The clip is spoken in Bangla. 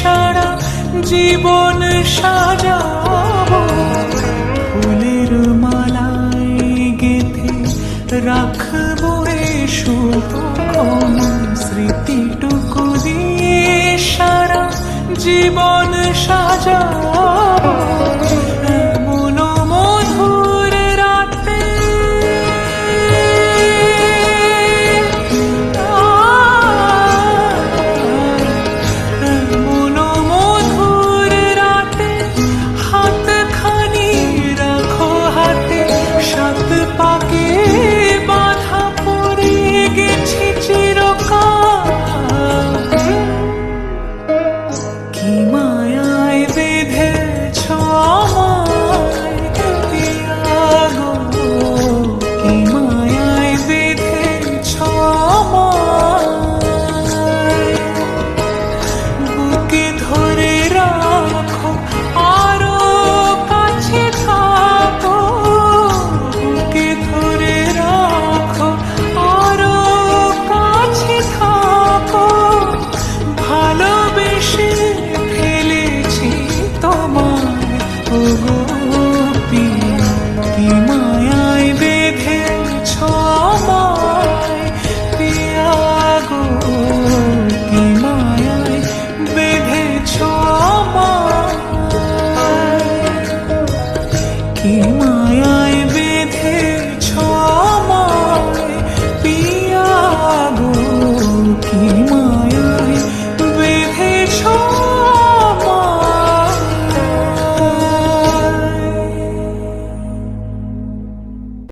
সারা জীবন সাজা ফুলের মালায় গেথে রাখব রে শুভক্ষণ স্মৃতিটুকু দিয়ে সারা জীবন সাজাবো।